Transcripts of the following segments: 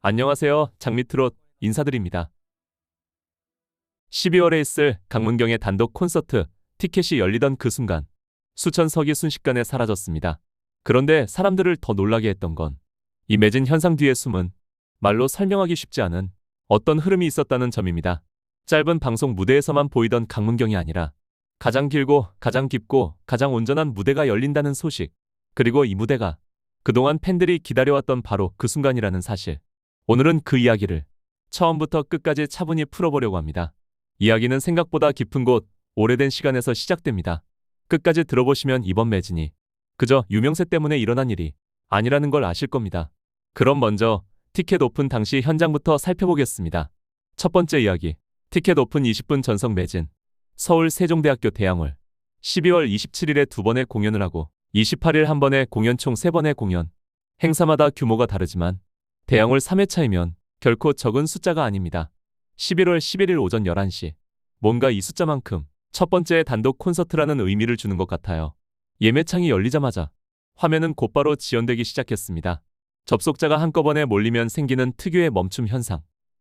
안녕하세요. 장미트롯 인사드립니다. 12월에 있을 강문경의 단독 콘서트 티켓이 열리던 그 순간 수천 석이 순식간에 사라졌습니다. 그런데 사람들을 더 놀라게 했던 건이 매진 현상 뒤에 숨은 말로 설명하기 쉽지 않은 어떤 흐름이 있었다는 점입니다. 짧은 방송 무대에서만 보이던 강문경이 아니라 가장 길고 가장 깊고 가장 온전한 무대가 열린다는 소식 그리고 이 무대가 그동안 팬들이 기다려왔던 바로 그 순간이라는 사실 오늘은 그 이야기를 처음부터 끝까지 차분히 풀어보려고 합니다. 이야기는 생각보다 깊은 곳, 오래된 시간에서 시작됩니다. 끝까지 들어보시면 이번 매진이 그저 유명세 때문에 일어난 일이 아니라는 걸 아실 겁니다. 그럼 먼저 티켓 오픈 당시 현장부터 살펴보겠습니다. 첫 번째 이야기. 티켓 오픈 20분 전석 매진. 서울 세종대학교 대양홀. 12월 27일에 두 번의 공연을 하고 28일 한 번의 공연 총 세 번의 공연. 행사마다 규모가 다르지만 대양홀 3회차이면 결코 적은 숫자가 아닙니다. 11월 11일 오전 11시. 뭔가 이 숫자만큼 첫 번째 단독 콘서트라는 의미를 주는 것 같아요. 예매창이 열리자마자 화면은 곧바로 지연되기 시작했습니다. 접속자가 한꺼번에 몰리면 생기는 특유의 멈춤 현상.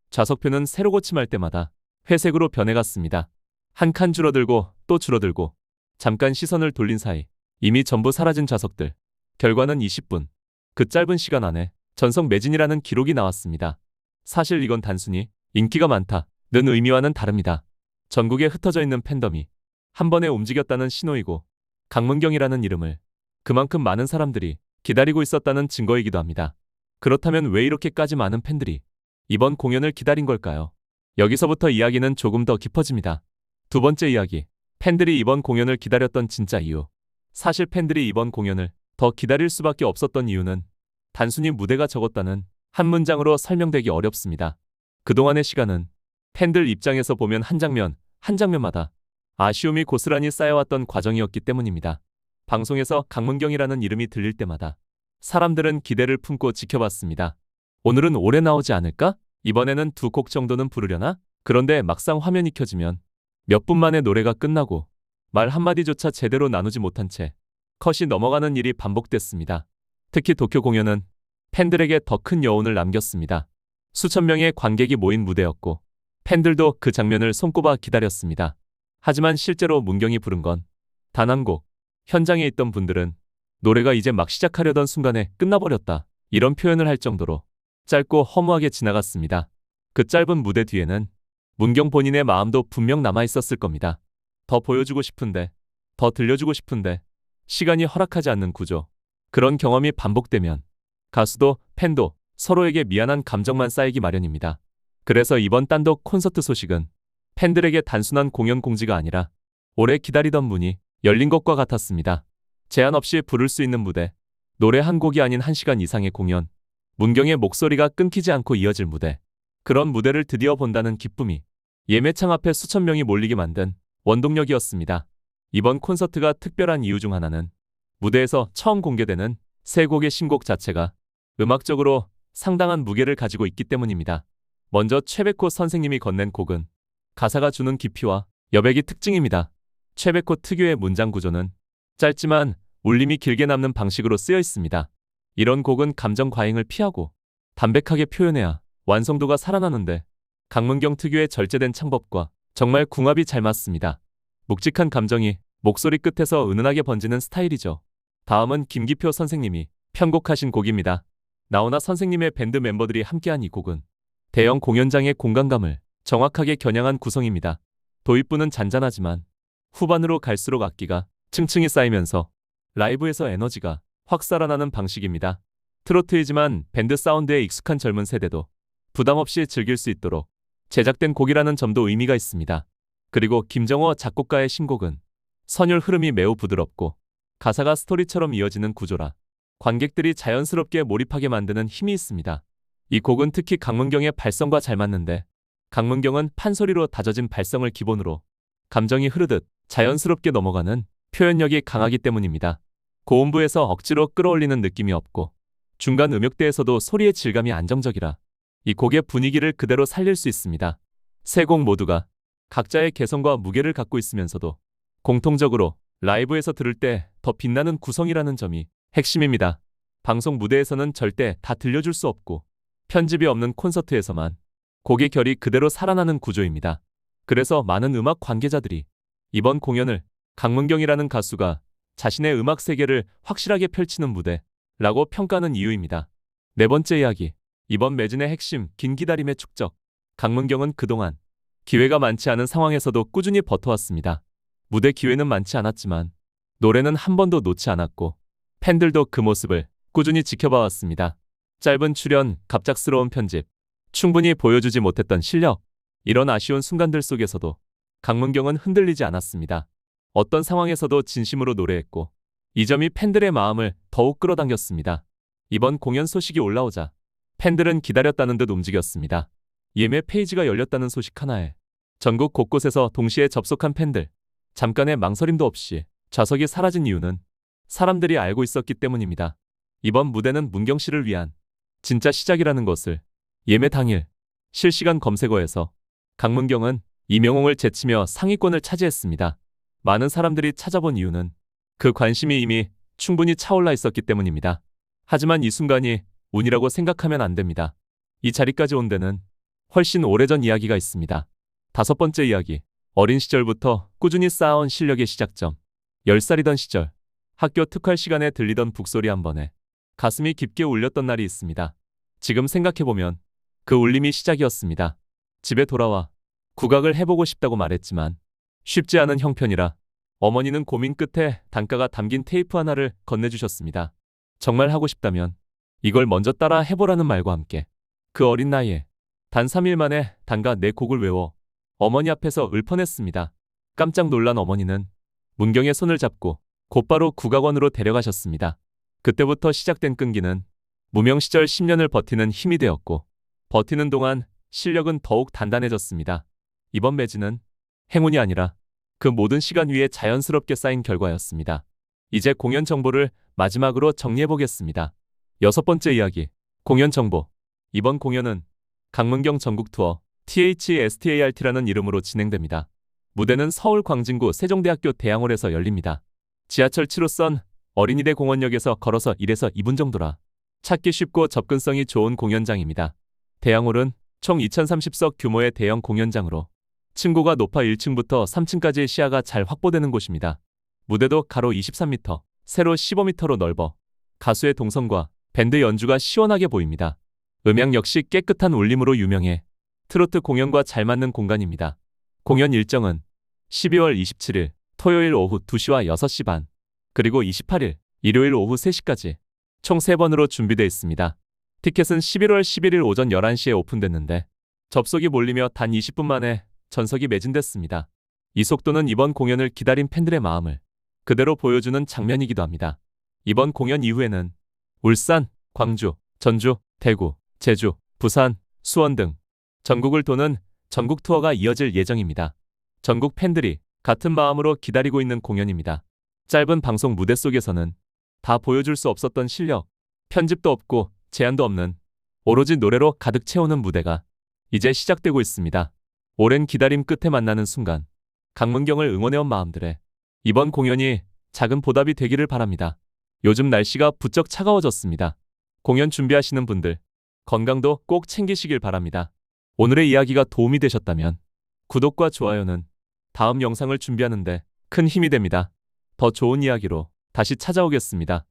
좌석표는 새로 고침할 때마다 회색으로 변해갔습니다. 한 칸 줄어들고 또 줄어들고 잠깐 시선을 돌린 사이 이미 전부 사라진 좌석들. 결과는 20분. 그 짧은 시간 안에 전석 매진이라는 기록이 나왔습니다. 사실 이건 단순히 인기가 많다는 의미와는 다릅니다. 전국에 흩어져 있는 팬덤이 한 번에 움직였다는 신호이고 강문경이라는 이름을 그만큼 많은 사람들이 기다리고 있었다는 증거이기도 합니다. 그렇다면 왜 이렇게까지 많은 팬들이 이번 공연을 기다린 걸까요? 여기서부터 이야기는 조금 더 깊어집니다. 두 번째 이야기. 팬들이 이번 공연을 기다렸던 진짜 이유. 사실 팬들이 이번 공연을 더 기다릴 수밖에 없었던 이유는 단순히 무대가 적었다는 한 문장으로 설명되기 어렵습니다. 그동안의 시간은 팬들 입장에서 보면 한 장면, 한 장면마다 아쉬움이 고스란히 쌓여왔던 과정이었기 때문입니다. 방송에서 강문경이라는 이름이 들릴 때마다 사람들은 기대를 품고 지켜봤습니다. 오늘은 오래 나오지 않을까? 이번에는 두 곡 정도는 부르려나? 그런데 막상 화면이 켜지면 몇 분 만에 노래가 끝나고 말 한마디조차 제대로 나누지 못한 채 컷이 넘어가는 일이 반복됐습니다. 특히 도쿄 공연은 팬들에게 더 큰 여운을 남겼습니다. 수천 명의 관객이 모인 무대였고 팬들도 그 장면을 손꼽아 기다렸습니다. 하지만 실제로 문경이 부른 건 단 한 곡. 현장에 있던 분들은 노래가 이제 막 시작하려던 순간에 끝나버렸다. 이런 표현을 할 정도로 짧고 허무하게 지나갔습니다. 그 짧은 무대 뒤에는 문경 본인의 마음도 분명 남아 있었을 겁니다. 더 보여주고 싶은데, 더 들려주고 싶은데, 시간이 허락하지 않는 구조. 그런 경험이 반복되면 가수도 팬도 서로에게 미안한 감정만 쌓이기 마련입니다. 그래서 이번 단독 콘서트 소식은 팬들에게 단순한 공연 공지가 아니라 오래 기다리던 문이 열린 것과 같았습니다. 제한 없이 부를 수 있는 무대, 노래 한 곡이 아닌 한 시간 이상의 공연, 문경의 목소리가 끊기지 않고 이어질 무대, 그런 무대를 드디어 본다는 기쁨이 예매창 앞에 수천 명이 몰리게 만든 원동력이었습니다. 이번 콘서트가 특별한 이유 중 하나는 무대에서 처음 공개되는 세 곡의 신곡 자체가 음악적으로 상당한 무게를 가지고 있기 때문입니다. 먼저 최백호 선생님이 건넨 곡은 가사가 주는 깊이와 여백이 특징입니다. 최백호 특유의 문장 구조는 짧지만 울림이 길게 남는 방식으로 쓰여 있습니다. 이런 곡은 감정 과잉을 피하고 담백하게 표현해야 완성도가 살아나는데 강문경 특유의 절제된 창법과 정말 궁합이 잘 맞습니다. 묵직한 감정이 목소리 끝에서 은은하게 번지는 스타일이죠. 다음은 김기표 선생님이 편곡하신 곡입니다. 나오나 선생님의 밴드 멤버들이 함께한 이 곡은 대형 공연장의 공간감을 정확하게 겨냥한 구성입니다. 도입부는 잔잔하지만 후반으로 갈수록 악기가 층층이 쌓이면서 라이브에서 에너지가 확 살아나는 방식입니다. 트로트이지만 밴드 사운드에 익숙한 젊은 세대도 부담 없이 즐길 수 있도록 제작된 곡이라는 점도 의미가 있습니다. 그리고 김정호 작곡가의 신곡은 선율 흐름이 매우 부드럽고 가사가 스토리처럼 이어지는 구조라 관객들이 자연스럽게 몰입하게 만드는 힘이 있습니다. 이 곡은 특히 강문경의 발성과 잘 맞는데 강문경은 판소리로 다져진 발성을 기본으로 감정이 흐르듯 자연스럽게 넘어가는 표현력이 강하기 때문입니다. 고음부에서 억지로 끌어올리는 느낌이 없고 중간 음역대에서도 소리의 질감이 안정적이라 이 곡의 분위기를 그대로 살릴 수 있습니다. 세 곡 모두가 각자의 개성과 무게를 갖고 있으면서도 공통적으로 라이브에서 들을 때 더 빛나는 구성이라는 점이 핵심입니다. 방송 무대에서는 절대 다 들려줄 수 없고 편집이 없는 콘서트에서만 곡의 결이 그대로 살아나는 구조입니다. 그래서 많은 음악 관계자들이 이번 공연을 강문경이라는 가수가 자신의 음악 세계를 확실하게 펼치는 무대라고 평가하는 이유입니다. 네 번째 이야기. 이번 매진의 핵심, 긴 기다림의 축적. 강문경은 그동안 기회가 많지 않은 상황에서도 꾸준히 버텨왔습니다. 무대 기회는 많지 않았지만 노래는 한 번도 놓지 않았고 팬들도 그 모습을 꾸준히 지켜봐왔습니다. 짧은 출연, 갑작스러운 편집, 충분히 보여주지 못했던 실력, 이런 아쉬운 순간들 속에서도 강문경은 흔들리지 않았습니다. 어떤 상황에서도 진심으로 노래했고 이 점이 팬들의 마음을 더욱 끌어당겼습니다. 이번 공연 소식이 올라오자 팬들은 기다렸다는 듯 움직였습니다. 예매 페이지가 열렸다는 소식 하나에 전국 곳곳에서 동시에 접속한 팬들 잠깐의 망설임도 없이 좌석이 사라진 이유는 사람들이 알고 있었기 때문입니다. 이번 무대는 문경 씨를 위한 진짜 시작이라는 것을 예매 당일 실시간 검색어에서 강문경은 이명홍을 제치며 상위권을 차지했습니다. 많은 사람들이 찾아본 이유는 그 관심이 이미 충분히 차올라 있었기 때문입니다. 하지만 이 순간이 운이라고 생각하면 안 됩니다. 이 자리까지 온 데는 훨씬 오래전 이야기가 있습니다. 다섯 번째 이야기. 어린 시절부터 꾸준히 쌓아온 실력의 시작점. 10살이던 시절 학교 특활 시간에 들리던 북소리 한 번에 가슴이 깊게 울렸던 날이 있습니다. 지금 생각해보면 그 울림이 시작이었습니다. 집에 돌아와 국악을 해보고 싶다고 말했지만 쉽지 않은 형편이라 어머니는 고민 끝에 단가가 담긴 테이프 하나를 건네주셨습니다. 정말 하고 싶다면 이걸 먼저 따라 해보라는 말과 함께 그 어린 나이에 단 3일 만에 단가 네 곡을 외워 어머니 앞에서 읊어냈습니다. 깜짝 놀란 어머니는 문경의 손을 잡고 곧바로 국악원으로 데려가셨습니다. 그때부터 시작된 끈기는 무명 시절 10년을 버티는 힘이 되었고 버티는 동안 실력은 더욱 단단해졌습니다. 이번 매진은 행운이 아니라 그 모든 시간 위에 자연스럽게 쌓인 결과였습니다. 이제 공연 정보를 마지막으로 정리해 보겠습니다. 여섯 번째 이야기. 공연 정보. 이번 공연은 강문경 전국 투어 THSTART라는 이름으로 진행됩니다. 무대는 서울 광진구 세종대학교 대양홀에서 열립니다. 지하철 7호선 어린이대 공원역에서 걸어서 1에서 2분 정도라 찾기 쉽고 접근성이 좋은 공연장입니다. 대양홀은 총 2030석 규모의 대형 공연장으로 층고가 높아 1층부터 3층까지의 시야가 잘 확보되는 곳입니다. 무대도 가로 23m, 세로 15m로 넓어 가수의 동선과 밴드 연주가 시원하게 보입니다. 음향 역시 깨끗한 울림으로 유명해 트로트 공연과 잘 맞는 공간입니다. 공연 일정은 12월 27일 토요일 오후 2시와 6시 반, 그리고 28일 일요일 오후 3시까지 총 3번으로 준비되어 있습니다. 티켓은 11월 11일 오전 11시에 오픈됐는데 접속이 몰리며 단 20분 만에 전석이 매진됐습니다. 이 속도는 이번 공연을 기다린 팬들의 마음을 그대로 보여주는 장면이기도 합니다. 이번 공연 이후에는 울산, 광주, 전주, 대구, 제주, 부산, 수원 등 전국을 도는 전국 투어가 이어질 예정입니다. 전국 팬들이 같은 마음으로 기다리고 있는 공연입니다. 짧은 방송 무대 속에서는 다 보여줄 수 없었던 실력, 편집도 없고 제한도 없는 오로지 노래로 가득 채우는 무대가 이제 시작되고 있습니다. 오랜 기다림 끝에 만나는 순간 강문경을 응원해온 마음들에 이번 공연이 작은 보답이 되기를 바랍니다. 요즘 날씨가 부쩍 차가워졌습니다. 공연 준비하시는 분들 건강도 꼭 챙기시길 바랍니다. 오늘의 이야기가 도움이 되셨다면 구독과 좋아요는 다음 영상을 준비하는데 큰 힘이 됩니다. 더 좋은 이야기로 다시 찾아오겠습니다.